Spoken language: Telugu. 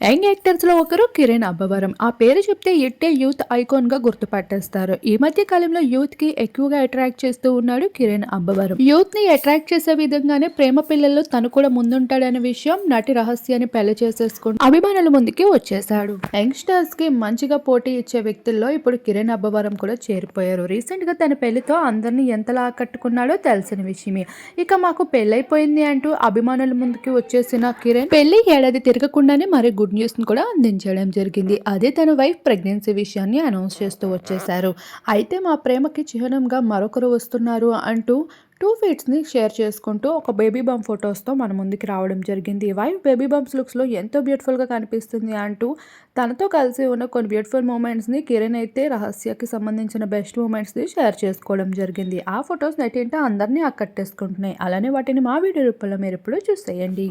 యంగ్ యాక్టర్స్లో ఒకరు కిరణ్ అబ్బవరం. ఆ పేరు చెప్తే ఇట్టే యూత్ ఐకాన్గా గుర్తుపట్టేస్తారు. ఈ మధ్య కాలంలో యూత్కి ఎక్కువగా అట్రాక్ట్ చేస్తూ ఉన్నాడు కిరణ్ అబ్బవరం. యూత్ని అట్రాక్ట్ చేసే విధంగానే ప్రేమ పిల్లల్లో తను కూడా ముందుంటాడనే విషయం నటి రహస్యాన్ని పెళ్ళి చేసేసుకుని అభిమానుల ముందుకి వచ్చేసాడు యంగ్స్టర్స్కి మంచిగా పోటీ ఇచ్చే వ్యక్తుల్లో ఇప్పుడు కిరణ్ అబ్బవరం కూడా చేరిపోయారు. రీసెంట్గా తన పెళ్ళితో అందరినీ ఎంతలా ఆకట్టుకున్నాడో తెలిసిన విషయమే. ఇక మాకు పెళ్ళైపోయింది అంటూ అభిమానుల ముందుకి వచ్చేసిన కిరణ్ పెళ్ళి ఏడాది తిరగకుండానే మరి గుడ్ న్యూస్ని కూడా అందించడం జరిగింది. అదే తన వైఫ్ ప్రెగ్నెన్సీ విషయాన్ని అనౌన్స్ చేస్తూ వచ్చేశారు. అయితే మా ప్రేమకి చిహ్నంగా మరొకరు వస్తున్నారు అంటూ టూ ఫీట్స్ని షేర్ చేసుకుంటూ ఒక బేబీ బంప్ ఫొటోస్తో మన ముందుకి రావడం జరిగింది. వైఫ్ బేబీ బంప్స్ లుక్స్లో ఎంతో బ్యూటిఫుల్గా కనిపిస్తుంది అంటూ తనతో కలిసి ఉన్న కొన్ని బ్యూటిఫుల్ మూమెంట్స్ని కిరణ్ అయితే రహస్యకి సంబంధించిన బెస్ట్ మూమెంట్స్ని షేర్ చేసుకోవడం జరిగింది. ఆ ఫొటోస్ నెట్టింట అందరినీ ఆకట్టేసుకుంటున్నాయి. అలానే వాటిని మా వీడియో రూపంలో మీరు ఇప్పుడు చూసేయండి.